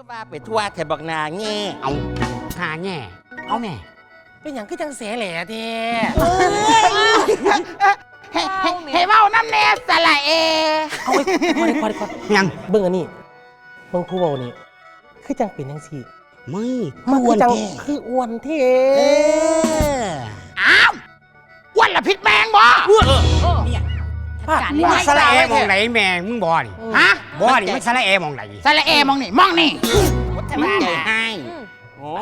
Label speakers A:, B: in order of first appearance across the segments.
A: คือว่าไปทั่วแถบบักนาแง่
B: เอาหาแง่เอาแม่
A: เป็นอย่างคือจังเสแหล่เด้
C: เฮ้เฮ้เฮ้เว้าน้ำแน่สละเอ
A: เอาไปคอยคอยคอย
B: ยัง
A: เบิ่งอันนี้เบิ่งผู้เบานี่คือจังเป็นจังซี่
B: ไม่
A: มันคือจัง
B: แท้
A: คืออ้วนเท่
B: เออ
C: อ้าวอ้วันละพิษแมงบ่
A: ป้า
B: มึงมาสละเอมองไหนแม่มึงบ่นี่
C: ฮะ
B: บ่นี่มันสละเอมองไหน
C: สละเอมองนี่มองนี่
A: มันใจให้โอ้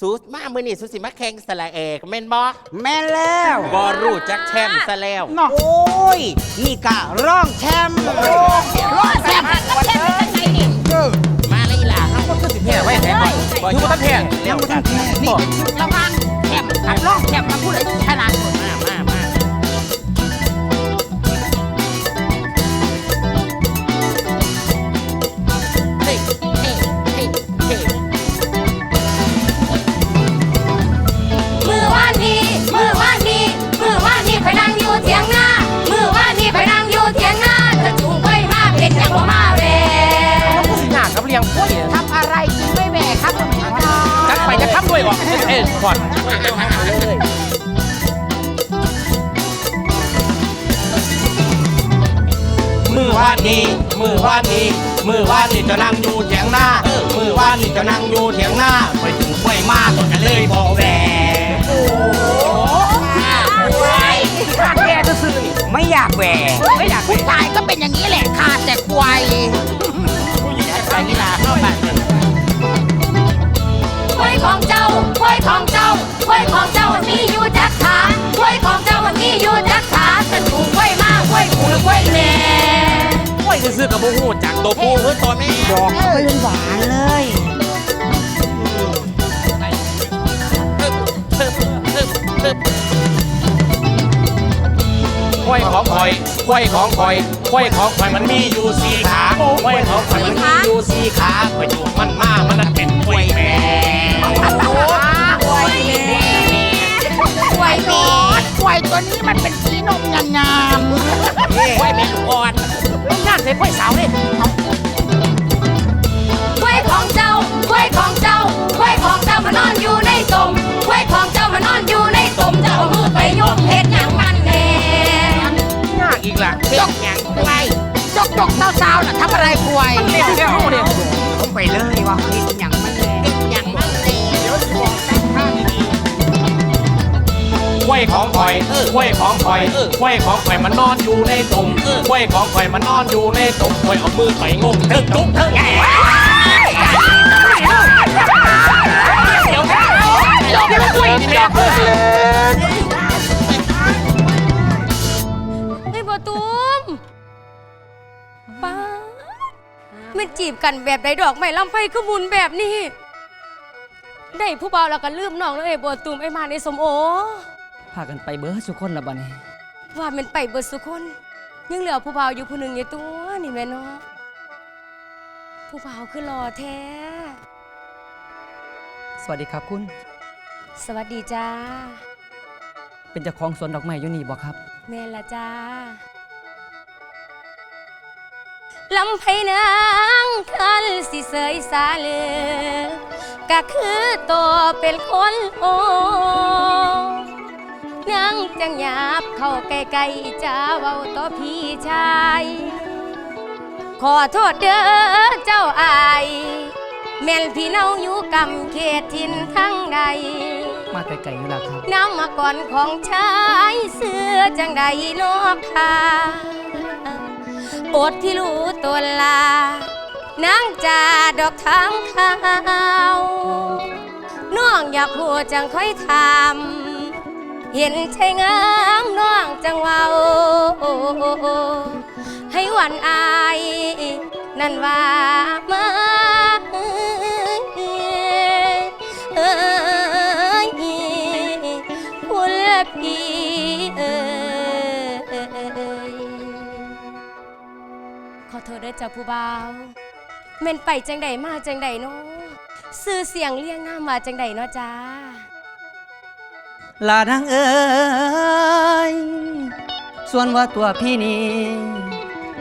A: สูมามือนี่สูสิมาแข่งสละเอกแม่นบ่
B: แม่นแล้ว
A: บ่รู้จักแชมป์ซะแล้ว
C: เนาะ
B: โอ้ยนี่กะร่องแชมป์
C: ร้อยแซ่บก็แซ่บเป็นไงนี่
A: มาเลยล่ะเฮาก็คือสิแพ้ไว้แพ้บ่บ่อยู่บ่ทันแพ้แล้วกัน
C: นี่ระวังแซ่บกับร้องแซ่บกับผู้ใดชนะ
A: มามามา สิหน้ากับเลี้ยงกล้วยเนี่ย
C: ทำอะไรกินไม่แหวกครับท่านผู้ชม
A: จักไปจะทำด้วยบ่เอ้ยก่อนเมื
D: อวานนี้ มือวานนี้ มือวานนี้จะนั่งอยู่เถียงหน้า มือวานนี้จะนั่งอยู่เถียงหน้า ไปถึงกล้วยมาก็จะเลยบอกแหว
C: ขาดแก่ซื่อๆนี่
B: ไม่อยากแหว
C: ไม่อยากผู้ชายก็เป็นอย่างนี้แหละขาดแต่ควาย
A: กีฬาเข้
E: วยของเจ้าควยของเจ้าควยของเจ้ามันมีอยู่จักขาควยของเจ้ามันมีอยู่จักขาจะจูงควยมาควยกูหรือควยแม่
A: กล้วยซื้อกับบ่ฮู้จักตัวผู้เพิ่นตัวแม่
B: บอกเขาไปเป็นหวานเลย
D: ควยของคอย ควายของคอยควายของคอยมันมีอยู่สี่ขาควายของคอยมันมีอยู่สี่ขาคอยจูงมันมามันนั่นเป็นกล้วยแม่
C: ควายแม่ควายแม่ควายตัวนี้มันเป็นสีนมงามๆ
A: กล้วยแม่ลูกอ่อนต้องย่านใส่กล้วยสาวเด้
E: ค ก
A: อีกล่ะเฮ็ดหยังไป
C: จกจกๆเศร้าๆน่ะทำอะไรควาย
A: เล่นแค่เฮาเด้
B: ผมไปเลยว่าเฮ็ดหยังมันแน่
A: หยังมันเด้
D: ควายของคอยควายของคอยควายของคอยมันนอนอยู่ในตุ่มควายของคอยมันนอนอยู่ในตุ่มควายเอามือไปงมเถิกจุ๊บเถิกแห
A: เดี๋ยวเดี๋ยวกล้วยนี่แม่
E: เจีบกันแบบใดดอกไม้ลำไฟคือมุนแบบนี้ ได้ผู้เบาวแล้วก็ลืมน้องแล้วเอ้ยบัวตูมไอ้มาในสมโอ
F: พากันไปเบิร์ดสุกคนละบัดนี้
E: ว่ามันไปเบิดสุคน ยังเหลือผู้เบาวอยู่ผู้หนึ่งอยู่ตัวนี่แม่เนาะผู้เบาวคือหล่อแท้
F: สวัสดีครับคุณ
E: สวัสดีจ้า
F: เป็นเจ้าของสวนดอกไม้อยู่นี่บ่ครับ
E: แม่นละจ้า ลำไพนางคันสิเสยสาเลือก็คือตัวเป็นคนโอนางจังหยาบเข้าใกล้ๆจ้าเว้าต่อพี่ชาย ขอโทษเด้อเจ้าอาย แม่นพี่เนาอยู่กำเขตทินทั้งใด
F: มาไกลๆอยู่แล้วครับ
E: น้ำมาก่อนของชายเสื้อจังใดนอกคา อดที่รู้ตัวลานางจ่าดอกทางขาวน้องอยากหัวจังค่อยทำเห็นใช่งามน้องจังเว้าให้หวันอายนั่นว่ามาเอ้ย โทษด้วยจ้าผู้บ่าวเม่นไปจังใดมาจังใดเนาะซื้อเสียงเรียงหน้ามาจังใดเนาะจ้า
F: ลานางเอ้ยส่วนว่าตัวพี่นี่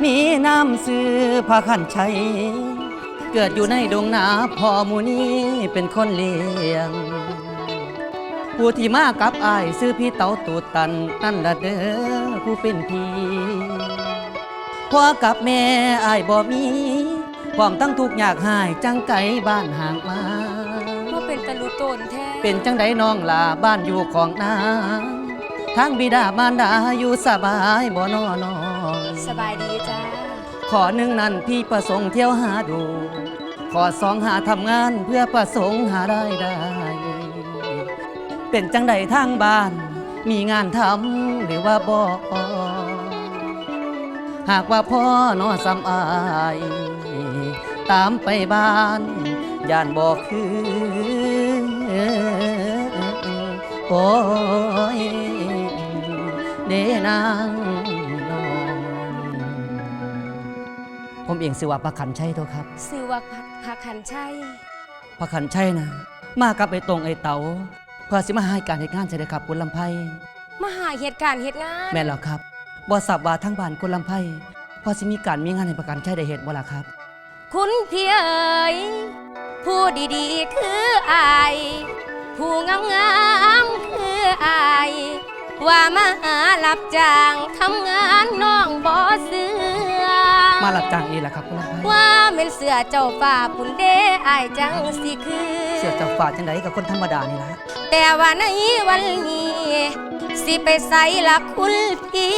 F: มีน้ำซื้อพาขันชัยเกิดอยู่ในดงนาพ่อมูนี้เป็นคนเลี้ยง ผู้ที่มากับอาย ซื้อพี่เต๋าตูดตันนั่นละเด้อผู้เป็นพี่ พ่อกับแม่อายบ่มีความตั้งทุกข์อยากหายจังไกลบ้านห่างมา
E: ว่าเป็นตะลุโตนแท้
F: เป็นจังไดน้องลาบ้านอยู่ของนาทางบิดามารดาอยู่สบายบ่นอน้อง
E: สบายดีจ้า
F: ขอหนึ่งนั้นพี่ประสงค์เที่ยวหาดู ขอสองหาทำงานเพื่อประสงค์หารายได้ เป็นจังใดทางบ้าน มีงานทำหรือว่าบ่ หากว่าพ่อนอสำอายตามไปบ้านย่านบอกคือโอ้ยเดนางนองผมเองสิว่าพระขันใช่ตัวครับ
E: ซื้อว่าพักพักขันใช่
F: พระขันใช่นะ มากับไอ้ตรงไอ้เต๋าเพื่อสิมาให้การเหตุงานใช่ไหมครับคุณลำไพ
E: มาหาเหตุการณ์เหตุงาน
F: แม่นแล้วครับ บ่ทราบว่าทั้งบ้านคุณลำไพพอสิมีการมีงานให้ประกันใช่ได้เหตุบ่ล่ะครับ
E: คุณพี่เอ๋ยผู้ดีๆคืออาย ผู้งามๆคืออาย ว่ามาหารับจ้างทำงานน้องบ่เสือ
F: มาหลับจ้างนี่แหละครับคุณลำไพ
E: ว่าเป็นเสือเจ้าฝ่าปุ่นเด้อายจังสิคือ
F: เสียจากฝาดจังไดกับคนธรรมดานี่ละ
E: แต่ว่าในวันนี้ สิไปใส่ละคุณพี่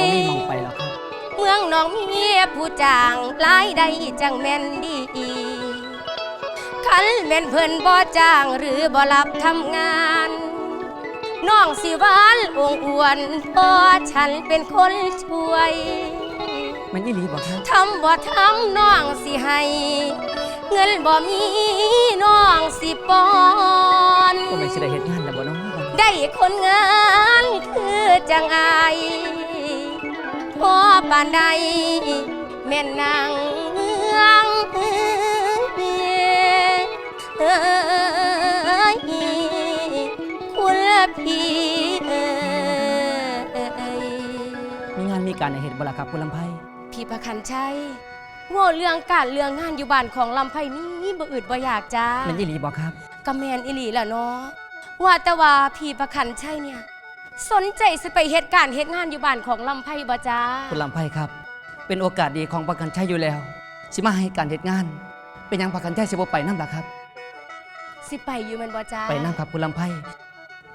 F: ผมมีหมองไปแล้วครับ
E: เมืองหน้องเมียผู้จางหลายใดจังแม่นดีคันแม่นเพิ่นบ่จ้างหรือบ่รับทำงานน้องสิหวานองค์อวนเพราะฉันเป็นคนช่วย
F: แมันอีหลีบอกครับ
E: ทำบ่ทำน้องสิให้ เงินบ่มีน้องสิปอน
F: ผมเป็นสิได้เหตุงานแล้วบ่เน้อง
E: ได้คนงานคือจังอายพอปานใดแม่นนางเมืองเอ้ยคุณพี่เอ้ย
F: มีงานมีการในเหตุบ่ล่ะครับคุณลำไพ
E: พี่ประคันชัยว่าเรื่องการเรื่องงานอยู่บ้านของลำไพนี่บ่อึดบ่อยากจ้า
F: แมันอีหลีบอกครับ
E: กะแมนอิลีล่ะเนาะ ว่าแต่ว่าพี่ประคันใช่เนี่ย สนใจสิไปเหตุการณ์เหตุงานอยู่บ้านของลำไพบ่จ้า
F: คุณลำไพครับ เป็นโอกาสดีของประกันชัยอยู่แล้ว สิมาให้การเหตุงาน เป็นหยังประกันชัยสิบ่ไปน้ำล่ะครับ
E: สิไปอยู่แมันบ่จ้า
F: ไปน้ำครับคุณลำไพ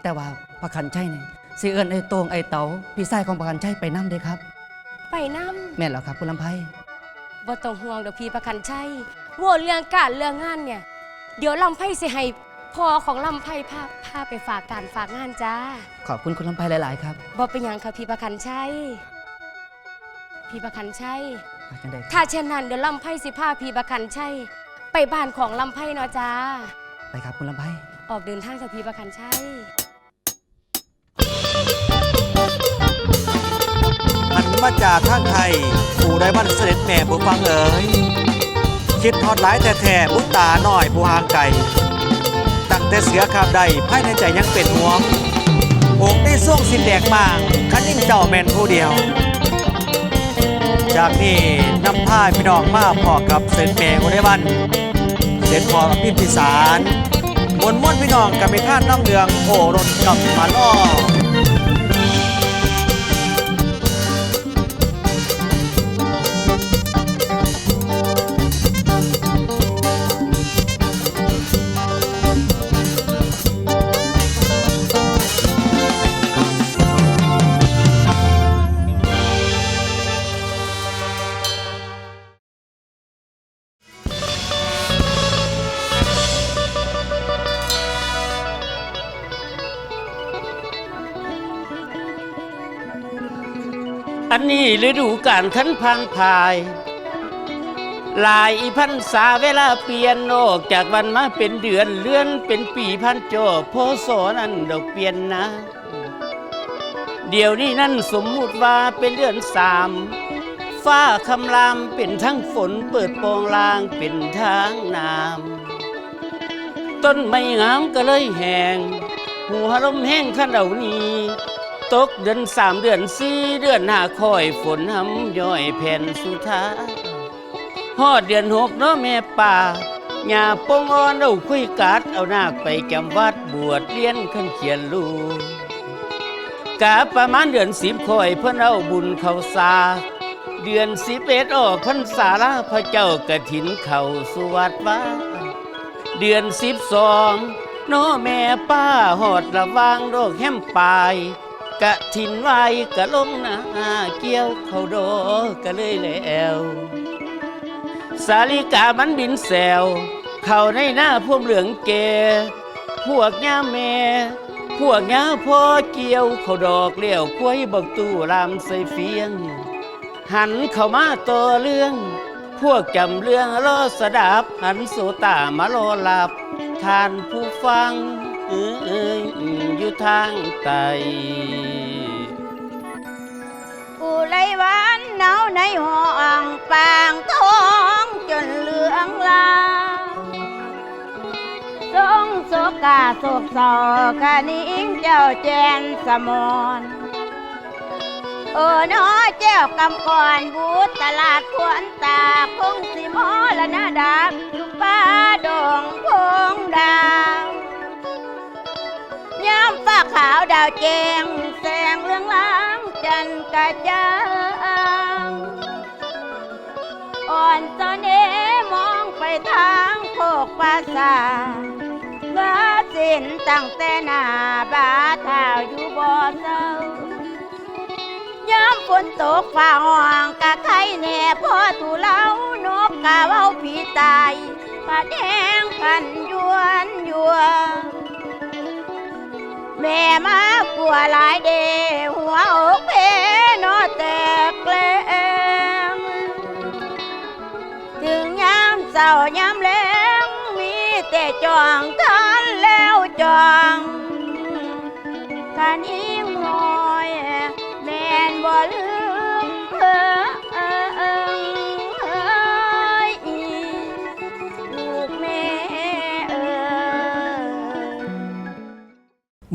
F: แต่ว่าประกันชัยเนี่ยสิเอิ้นไอ้โตงไอ้เต๋าพี่ชายของประกันชัยไปน้ำเด้ครับ
E: ไปน้
F: แม่นแล้วครับคุณลำไพำ
E: บ่ต้องห่วงดอกพี่ประคันชัยว่าเรื่องการเรื่องงานเนี่ย เดี๋ยวลำไพสิให้ พ่อของลำไพพาพาไปฝากการฝากงานจ้า
F: ขอบคุณคุณลำไพหลาย ๆ ครับ
E: บ่เป็นหยังค่ะพี่ประคันชัยพี่ประคันชัย
F: มาจังใดครับ
E: ถ้าเช่นนั้นเดี๋ยวลำไพสิพาพี่ประคันชัยไปบ้านของลำไพเนาะจ้า
F: ไปครับคุณลำไพ
E: ออกเดินทางจากพี่ประคันชัย
G: หันมาจากข้างไทย ผู้ได้บันเสด็จแม่ผู้ฟังเอ๋ยคิดทอดหลายแต่แท้บุตตาหน่อยผู้ห่างไกลตั้ง แต่เสือขาบใดภายในใจยังเป็นห่วงอกได้ส่วงสินแดกมางคันยิ่งเจ้าแมนผู้เดียว จากนี้นำผ้าพี่น้องมาพอกับเสด็จแม่ผู้ได้บันเซนพอพิมพิสารมวนม้วนพี่น้องกับไปท่านน้องเดืองโอรถกับมาล่อ
H: อันนี้ฤดูการขันพันพาย หลายพันษาเวลาเปลี่ยนออกจากวันมาเป็นเดือนเลื่อนเป็นปีพันโจโพโสนั่นดอกเปลี่ยนนะ เดี๋ยวนี้นั่นสมมุติว่าเป็นเดือนสามฟ้าคำรามเป็นทั้งฝนเปิดโปองลางเป็นทางน้ำต้นไม้งามก็เลยแห้งหัวลมแห้งขันเอานี้ ตกเดือนสามเดือนสี่เดือนห้าคอยฝนหำย่อยแผ่นสุดท้ายหอดเดือนหกเนาะแม่ป่าหญ้าปงอ่อนเอาคุยกัดเอานาคไปจำวัดบวชเรียนขันเขียนลูกกะประมาณเดือนสิบคอยเพิ่นเอาบุญเขาสาเดือนสิบเอ็ดออกพรรษาลาพระเจ้ากระถินเข้าสุวัดว่าเดือนสิบสองน้อแม่ป้าหอดระวางโรคแฮมปลาย กะถินไว้กะลงหนาเกี่ยวเขาโดกะเลยแล้วสาลิกามันบินแซวเข้าในหน้าพวมเหลืองเก พวกย่าแม่พวกย่าพ่อเกี่ยวเขาดอกเลี้ยวกล้วยบักตู้รามใส่เฟียง หันเข้ามาต่อเรื่อง พวกจำเรื่องรอสดับ หันโสตามารอหลับทานผู้ฟัง อยู่ทางไต
I: อุไรวันหนาวในห้องปางท้องจนเหลืองลาทรงโศกาโศกเศร้านิ่งเจ้าแจนสมอนเออน้อเจ้ากำก่อนบูตตลาดขวนตาคงสิมอละนาดาบอยู่ป้าดงพงดาว ย้ำฟ้าขาวดาวแจงแสงเรื่องล้างจันทร์กระจ่างอ่อนตอนเนมองไปทางโคกปราสาทบาสินตั้งแต่หน้าบาเท้าอยู่บ่อเศร้าย้ำฝนตกฝ่าห้องกะไข่แน่พ่อถูเล้านกกะเว้าผีตายปาแดงพันยวนยัว แม่มากลัวหลายเดหัวอกเพนอแตกแลงถึงยามเศร้ายามแลงมีแต่จองทันแล้วจองกันอิ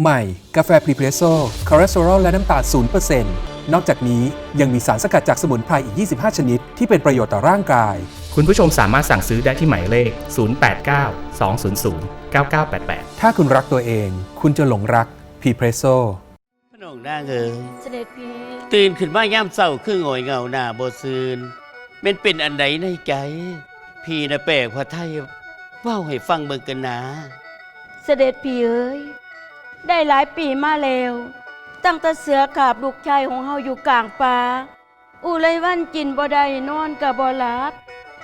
J: ใหม่ กาแฟพรีเพรสโซ่คอเลสเตอรอลและน้ำตาล0%นนอกจากนี้ยังมีสารสกัดจากสมุนไพรอีก 25 ชนิด ที่เป็นประโยชน์ต่อร่างกาย
K: คุณผู้ชมสามารถสั่งซื้อได้ที่หมายเลข 089 200 9988
J: ถ้าคุณรักตัวเอง คุณจะหลงรักพรีเพรสโซ่
H: พระนองนางเอ๋ย
E: เสด็จพี่
H: ตื่นขึ้นมาย่ามเศร้าคือโงอยเหงาหน้าบ่ซืนเป็นเป็นอันใดในใจ พี่นะแปลกพระไทยเว้าให้ฟังเบิ่งกันนะ
I: เสด็จพี่เอ้ย ได้หลายปีมาแล้ว ตั้งแต่เสือขาบลูกชายของเฮาอยู่กลางป่าอุไรวันกินบ่ได้นอนกับบ่หลับ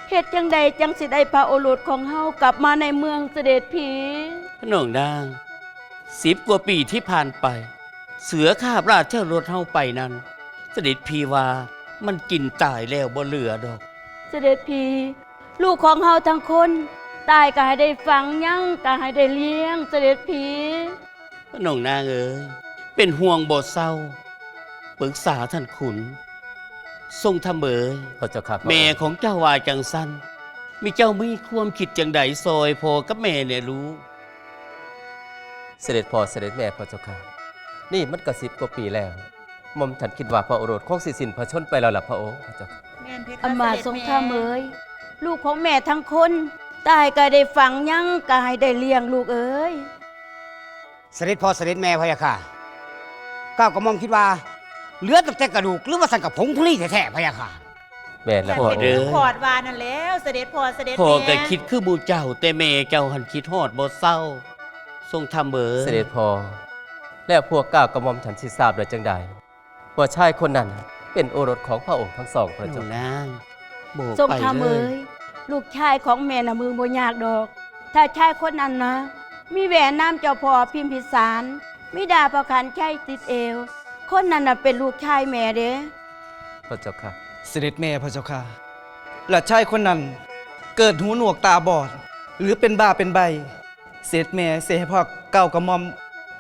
I: เฮ็ดจังใดจังสิได้พระโอรสของเฮากลับมาในเมืองเสด็จพี่
H: พระนองนางสิบกว่าปีที่ผ่านไป เสือคาบราชเที่ยวรถเฮาไปนั้น เสด็จพี่ว่ามันกินตายแล้วบ่เหลือดอก
I: เสด็จพี่ลูกของเฮาทั้งคน ตายก็ให้ได้ฟังยังก็ให้ได้เลี้ยงเสด็จพี่
H: พระ นองนางเอ๋ยเป็นห่วงบ่เศร้าปรึกษาท่านขุน ทรงทำเอ๋ย
F: พระเจ้าครับ
H: แม่ของเจ้าว่าจังสั้นมีเจ้ามีความคิดจังใดซอยพอกับแม่เนี่ยรู้
F: เสด็จพ่อเสด็จแม่พระเจ้าค่ะ นี่มันกระสิบกว่าปีแล้วหมอมฉันคิดว่าพระโอรสคงสิสินพระชนไปแล้วล่ะพระองค์พระเจ้าค่ะ
I: อำมาตย์ทรงข้ามเอ๋ยลูกของแม่ทั้งคน ตายก็ได้ฟังยังก็ให้ได้เลี้ยงลูกเอ๋ย
B: เสด็จพ่อเสด็จแม่พะยะค่ะก้าวกระหม่อมคิดว่า เหลือแต่กระดูกหรือว่าสังกับผงทุลีแท้ๆพะยะค่ะ
F: แม่และ
H: พ่อ
F: พระอง
H: เด้อ
F: ค์
L: ขอดวานั่นแล้ว เสด็จพ่อเสด็จ
H: พ่อ
L: แม่
H: ก็คิดคือบูเจ้า แต่แม่เจ้าหันคิดฮอดบ่เศร้า ทรงทำเอ๋ย
F: เสด็จพ่อและพวกก้าวกระหม่อมฉันสิทราบได้จังใดว่าชายคนนั้นเป็นโอรสของพระองค์ทั้งสองพระ
H: เจ้า
F: เจ้าค่ะ
H: นางโบก
I: ทรง
H: ไป
I: ข้าม
H: เล
I: เอ๋
H: ย
I: ยลูกชายของแม่น่ะมือบ่ยากดอก ถ้าชายคนนั้นนะ มีแหวนน้ำเจ้าพ่อพิมพิสารมีดาประคันใช้ติดเอว คนนั้นน่ะเป็นลูกชายแม่เด้
F: พระเจ้าค่ะ
M: เสด็จแม่พระเจ้าค่ะและชายคนนั้น เกิดหูหนวกตาบอด หรือเป็นบ้าเป็นใบ เสด็จแม่เสให้พ่อเก้ากระหมอม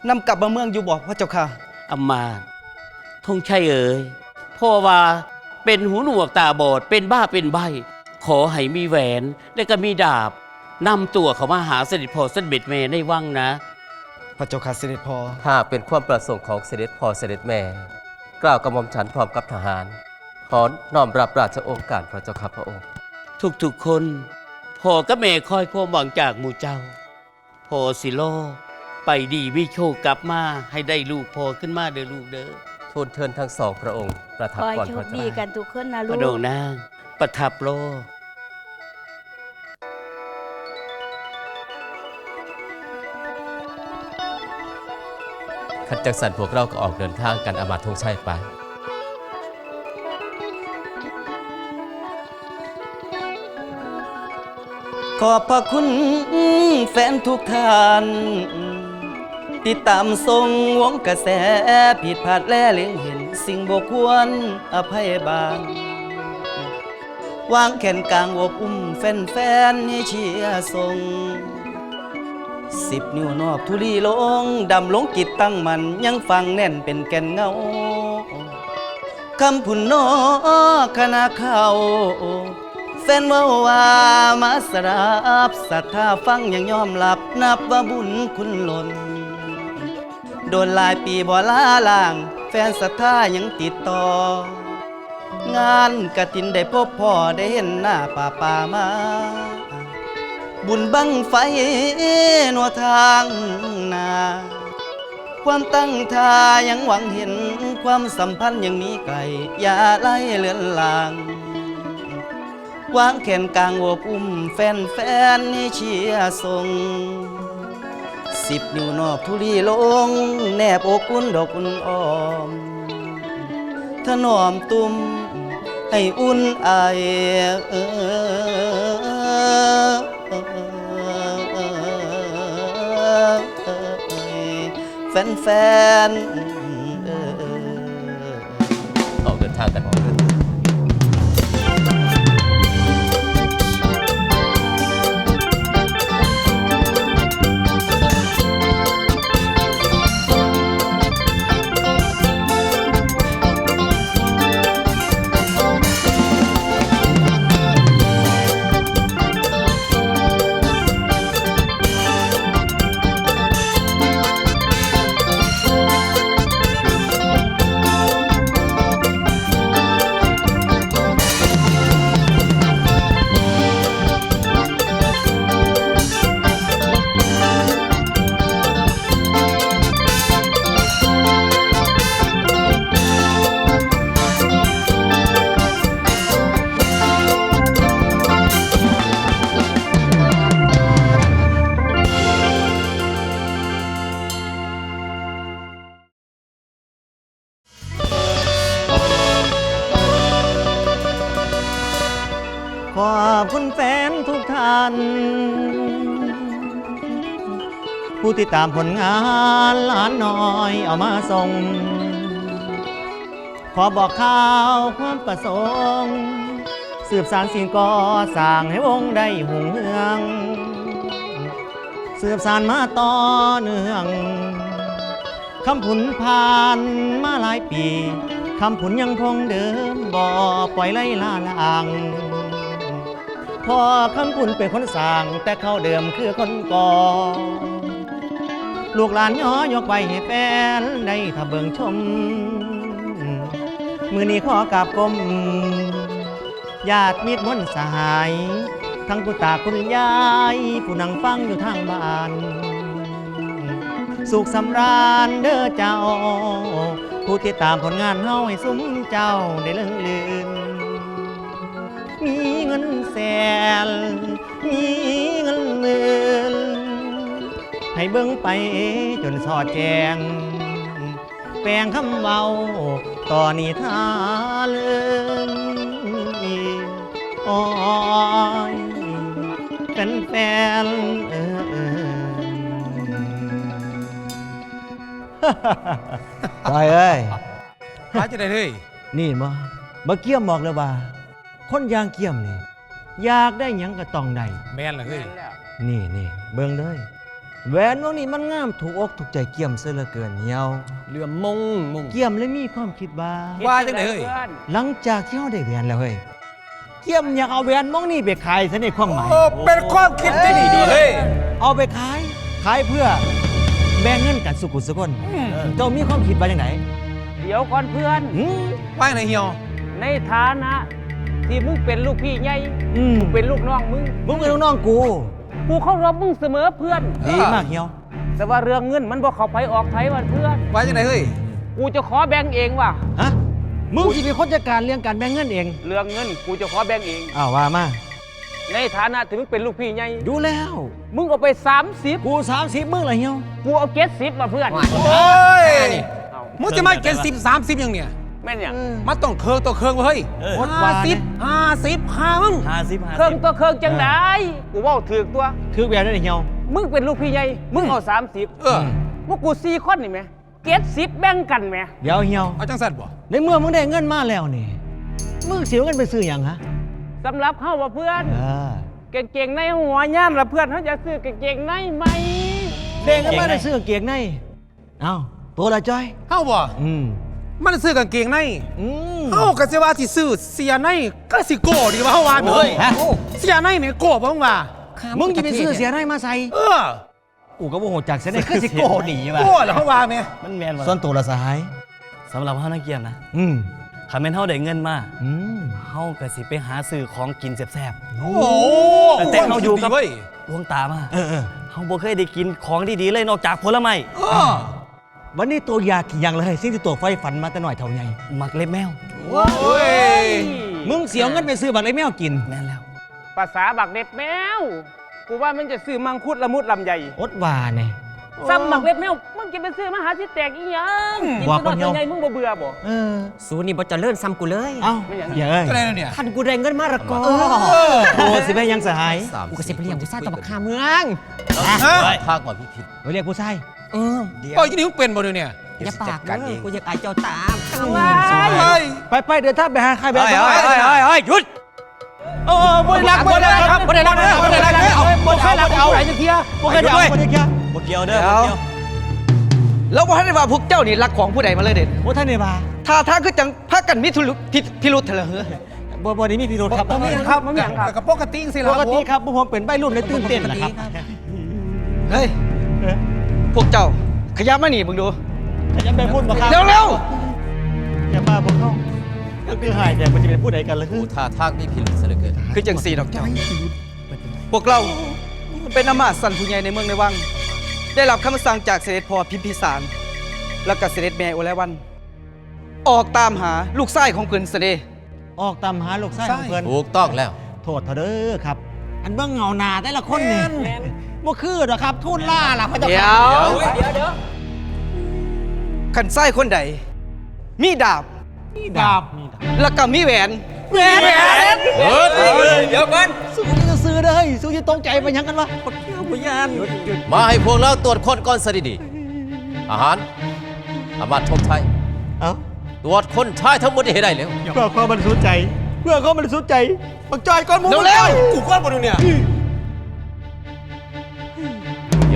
M: นำกลับมาเมืองอยู่บ่พระเจ้าค่ะ
H: อำมาตย์ธงชัยเอ๋ยพ่อว่าเป็นหูหนวกตาบอดเป็นบ้าเป็นใบ ขอให้มีแหวนและก็มีดาบ นำตัวเขามาหาเสด็จพ่อเสด็จแม่ในวังนะ
M: พระเจ้าค่ะเสด็จพ่อ
F: หากเป็นความประสงค์ของเสด็จพ่อเสด็จแม่ กล่าวกระหม่อมฉันพร้อมกับทหาร ขอน้อมรับราชโองการพระเจ้าค่ะพระองค์
H: ทุกๆคนพ่อกับแม่คอยพ่อหวังจากหมู่เจ้าพ่อสิโลไปดีวิโชคกลับมาให้ได้ลูกพ่อขึ้นมาเด้อลูกเด้อ
N: ทูลเทินทั้งสองพระองค์ ประทับ
I: คอย
N: ก่อน
I: โช
N: พ
I: ค
N: ระเจ้า
I: ดีกันทุกคนนะ
H: พ
I: ลู
H: ระ
I: ก
H: โดงนางประทับโล
N: ขัดจังสันพวกเราก็ออกเดินทางกันอามาตย์ธงชัยไป
M: ขอบพระคุณแฟนทุกท่าน ติดตามทรงวงกระแส ผิดพลาดและเล็งเห็น สิ่งบกควรอภัยบาง วางแขนกลางอบอุ้มแฟนๆให้เชียร์ทรง สิบนิ้วนอบทุลีลง ดำลงกิจตั้งมัน ยังฟังแน่นเป็นแก่นเงาคำพุนนอคณะเขาแฟนว่าว่ามาสรับศรัทธาฟังยังยอมหลับนับว่าบุญคุณหล่น โดนหลายปีบ่ลาล่าง แฟนศรัทธายังติดต่อ งานกะตินได้พบพ่อได้เห็นหน้าป่าป่ามา บุญบังไฟหนัวทางนา ความตั้งทายังหวังเห็นความสัมพันธ์ยังมีไกลอย่าไล่เลือนลางวางแขนกลางอบอุ้มแฟนแฟนให้เชียร์ทรงสิบนิ้วนอบทุลีลง แนบอกอุ่นดอกอุ่นอ้อม ถนอมตุ้มให้อุ่นไอเแฟ แฟนๆเอ่ย
N: ออกเดินทางกัน ออกเดิน
O: ขอบคุณแฟนทุกท่าน ผู้ติดตามผลงานหลานน้อยเอามาส่ง ขอบอกข่าวความประสงค์ สืบสารสิ่งก่อสร้างให้วงได้หุงเฮือง สืบสารมาต่อเนื่องคำผุนผ่านมาหลายปี คำผุนยังคงเดิมบ่ปล่อยไล่ล่าลาง พอคำคุณเป็นคนสั่งแต่เขาเดิมคือคนก่อลูกหลานย้อยกไปให้แฟนได้ถ้าเบิงชม มือนี้ขอกราบกรมญาติมิตรมนสหาย ทั้งผู้ตาคุณยาย ผู้นั่งฟังอยู่ทางบ้าน สุขสำราญเด้อเจ้า ผู้ติดตามผลงานเฮาให้ซุ้มเจ้าได้เลื่องลืนมีเงิน แสนมีเงินหมื่นให้เบิ่งไปจนสอดแจง แปลงคำเว้าต่อนิทานเลื่นโอ้ยแฟนแฟนๆเออเออ
G: ไปเอ้ย
D: หาจะได้เฮ้ย
G: นี่มามาเกี่ยมบอกเลยว่า คนยางเกี่ยมนี่ อยากได้หยังก็ต้องได้
D: แม่นละเฮ้ย
G: นี่นี่เบิ่งเลยแหวนวงนี้มันงามถูกอกถูกใจเกี่ยมเสียเหลือเกินเหี่ยว
N: เรือมงมง
G: เกี่ยมเลยมีความคิดว่า
D: ว่าจังไดเฮ้ย
G: หลังจากที่เราได้แหวนแล้วเฮ้ยเกี่ยมอยากเอาแหวนมองนี่ไปขายซะในความหมาย
D: โอ้เป็นความคิดที่ดีดีเฮ้ย
G: เอาไปขาย ขายเพื่อแบ่งเงินกันสุขุสุคนเจ้ามีความคิดว่าอย่างไร
O: เดี๋ยวก่อนเพื่อน
G: หืม
D: ว่าไงเฮียว
O: ในฐานะ ท
P: ที่มึงเป็นลูกพี่ใหญ่
O: อืม
P: กูเป็นลูกน้องมึง
O: มึงเป็นลูกน้องกู
P: กูเคารพมึงเสมอเพื่อน
O: ดีมากเฮียว
P: แต่ว่าเรื่องเงินมันบอกเขาไปออกไผวันเพื่อน
O: ว่าจังไดเฮ้ย
P: กูจะขอแบ่งเองว่ะ
O: ฮะ มึงสิเป็นคนจัดการเรื่องการแบ่งเงินเอง
P: เรื่องเงินกูจะขอแบ่งเอง
O: อ้าวว่ามา
P: ในฐานะที่มึงเป็นลูกพี่ใหญ่
O: ดูแล้ว
P: มึงเอาไป 30
O: กู30มึงละเฮียว
P: กูเอาเกสิบมาเพื่อน
D: โอ้ย
P: เอา
D: มึงจะมาเก็นสิบสามสิบยังเนี่ย
P: แม่นอย่าง
D: มันต้องเคิงตัวเคิงเฮ้ย
O: เออ
D: ห้าสิบห้าสิบห้ามึง
O: ห้าสิบห้า
P: เครื่อง
O: สิบ
P: ตัวเครื่องจังไดกูเว่าถือตัว
O: คือแบบนั้นเฮียว
P: มึงเป็นลูกพี่ใหญ่มึงเอา30
D: เออ
P: พวกกูสี่คนนี่ไหมเกสิบแบ่งกันไหม
O: เดี๋ยวเฮียว
D: เอาจังสันบ่
O: ในเมื่อมึงได้เงินมาแล้วนี่ มึงเสียเงินไปซื้ออย่างฮะ
P: สำหรับเข้าว่าเพื่อน
O: เออ
P: เก่งๆในหัวย่านละเพื่อนเขาจะซื้อเก่งๆในไหม
O: เด้งกันมาได้ซื้อกางเกงใน เอ้าตัวละจ้อย
D: เฮาบ่
O: อืม
D: มันซื้อกางเกงใน
O: อืม
D: เฮาก็สิว่าสิซื้อเสียในก็สิโก้ดีว่าเฮาว่าเฮ้ย
O: ฮะ
D: เสียในเนี่ยโก้บ่มึงว่า
O: มึงจะไปซื้อเสียในมาใส่
D: เออ
O: กูก็บ่โหจากเสียในคือสิโก้หนีว่ะ
D: โก้แล้วเฮาว่าแม่
M: มันแมนว่ะ
O: ส่วนตัวละสหาย
M: สำหรับเฮานักเกียรตินะ
O: อืม
M: คันแม่นเฮาได้เงินมา
O: อืม
M: เฮาก็สิไปหาซื้อของกินแซ่บ
D: โอ้โห
M: ตั้งแต่เฮาอยู่กับ
D: เว้ย
M: ๆดวงตามา
O: เออเออ
M: เฮาบ่เคยได้กินของดีๆเลยนอกจากผลไม้
D: เออ
O: วันนี้ตัวอยากกี่อย่างเลยสิ่งที่ตัวไฟฝันมาแต่หน่อยเท่าไง
M: มักเล็บแมว
D: โอ้ย
O: มึงเสียเงินไปซื้อบัตรไอ้แมวกิน
M: แม่นแล้ว
P: ภาษาบักเด็ดแมว กูว่ามันจะซื้อมังคุดละมุดลำใหญ่
O: อดว่าเนี่ย
P: ซ้ำบักเด็ดแมว มึงกินไปซื้อมาหาที่แตกอีหยังกิน
O: ว่า
P: ตัว
O: คนเดียว
P: ใหญ่มึงบ่เบื่อบ่
O: เออ
F: สูนี่บ่เจะเลื่อนซ้ำกูเลย
O: เอ้า
P: ไม่อย่าง
O: อย่าเอ้ย
D: อะไรนะเนี่ย
F: คันกูได้เงินมาละก็
O: โอ้สิแม่ยังสหาย
F: กูก็สิไปเลี้ยงผู้ชายตะบักคาเมือง
D: ฮะ
N: ภาคก่อนพี่ผิด
O: ไปเรียกผู้ชาย
F: เออ
D: ปล่อยที่นี่มึงเป็นบ่เดี๋ยวเนี่ย
F: อย่าปากเด้อกูอยากอายเจ้าตาม
D: เฮ้ย
O: ไปไปเดินท่าไปหาใครไป
D: เฮ้ยเฮ้ยเฮ้ยเฮ้ยเฮ้ยหยุด เออบ่ได้รักบ่ได้รักครับบ่ได้รักนะบ่ได้รักนะเอาบ่ได้รักเอาไหนจะเคลียร์
O: บ่เคยเดาบ่ได้เกี่ยว
M: บ่เกี่ยวเด้อบ่เกี่ยว
Q: แล้วบ่ทันได้ว่าพวกเจ้านี่รักของผู้ใดมาเลยเด็ด
O: บ่ท่านได้มา
Q: ถ้าทางคือจังพากันมีทุลุพิพิรุธเถอะเหรอ
O: บ่บ่ได้มีพิรุธครับ
D: บ่มีหยังครับบ่มีหยังครับก็ปกติสิ
O: ป
D: ล่ะ
O: กติครับพวกผมเป็นใบรุ่นเลยตื่นเต้นนะครับ
Q: เฮ้ย พวกเจ้า ขยับมานี่มึงดู
O: ขยันไปพูดบ่ครับ
Q: เร็วเร็ว
O: อย่ามาพวกเขาก็คือหายแต่มันจะเป็นผู้ใดกันล่ะคือ
N: ผู้ท่าทางมีพิรุษซะเหลือเกิน
Q: ๆคือจังสี่ดอกเจ้า พวกเราเป็นอำมาตย์สันผู้ใหญ่ในเมืองในวัง ได้รับคำสั่งจากเสด็จพ่อพิมพิสาร และก็เสด็จแม่โอแลวัน ออกตามหาลูกชายของเพิ่นเสด็จ
O: ออกตามหาลูกชายของเพิ่น
N: ถูกต้องแล้ว
O: โทษเถอะเด้อครับ อันเบิ่งเงาหน้าแต่ละคนนี่ บ่คือดอกครับทุนล่าล่ะพระเจ้า
Q: เดี๋
O: ค่ะ
Q: ยว
P: เดี๋ยวเดี๋ยว
Q: ขันไส้คนใด มีดาบ
O: ดาบ
Q: แล้วก็มีแหวน
O: แหวน
N: เฮ้ย
Q: เดี๋ยวก่อน
O: สู้จะซื้อเด้อเฮ้ยสู้จะตรงใจไปหยังกันวะปดเกี่ยวพยาน
N: มาให้พวกเราตรวจคนก่อนสดีๆอาหารอามาตย์ทงชัย
O: เอ้า
N: ตรวจคนชายทั้งหมดให้ได้เร็ว
O: เพื่อความบริสุทธิ์ใจ เพื่อความบริสุทธิ์ใจปักจอยก้อนหมู
D: เร็วๆกูก้อนบ่เดี๋ยวเนี่ย
N: อ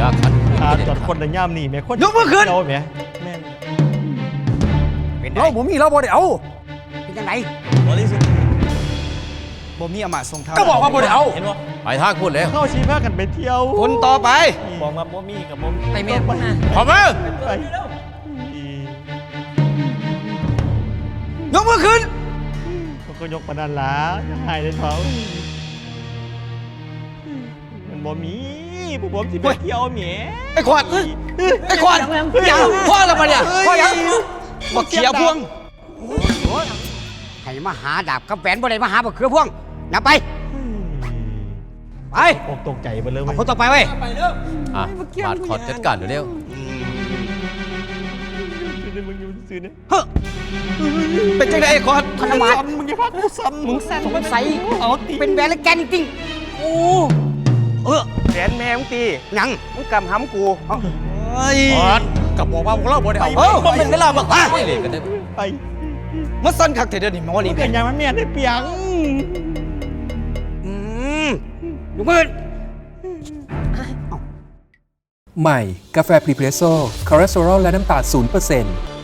N: ย่าขัดขืน
O: ขา
N: ไม่ได้
O: จอด
N: ขาด
O: คนแต่ย่ามนี่แม่คน
Q: ยกมือขึ้น
O: เดียวแม่แม่น
D: เราบ่มีเราบ่ได้เอา
B: เป็นจังได
M: บริสุทธิ์
Q: บ่มีอำมาตย์ทรงเท่า
D: ก็บอกว่าบ่ได้เอา
M: เห็นบ่
N: ไปทางพูดแล้ว
O: เข้าชี้พากันไปเที่ยว
Q: คนต่อไป
M: บอกว่าบ่มีกับบ่มี
F: ไปแม่นบ่นะ
N: ขอมือ
O: ไป
Q: ยกมือขึ้น
O: เขาก็ยกมาด้านหล้าจะหายเลยเขามันบ่มี ผู้ผมสิไปเที่ยวแหม
Q: ไอ้ขวดไอ้ขวดอย่าพ่อแล้วมาเนี่ยพ่อยังบอกเขียพวง
B: ให้มาหาดาบกับแหวนบ่ได้มาหาบักเขือพวงนับไปไป
O: อกตกใจไปเลย
B: เอา
O: เว้ย
B: คนต่อไปเว้ย
N: อะมาดขอจัดการเดี๋ยวเร็ว
O: มึงอยู่ซื้อเนี่ย
Q: เป็นจังไดไอ้ขวด
B: ธนบัตร
O: มึงอย่าพักกูซ้ำมึง
B: สงสัย
O: เอาตี
B: เป็นแหวนและแกนจริงๆโอ้เออ
P: แสนแม่มึงตี
B: หยัง
P: มึงกำหำกู
Q: เฮ้ย
D: ก็บอกว่าพวกเราบ่ได้เอา
Q: เอ้าบ่เป็นเวลาบักว่า
N: ไม่เลยกันได้
O: ไป
Q: มาสั่นคักแต่เดี๋ยวนี้หมอ
O: มึ
Q: นี่
O: งเป็นยังมันเมียได้เปียง
B: อืมดูมือ
J: ใหม่ กาแฟพรีเพรสโซ่คอเลสเตอรอลและน้ำตาล0%น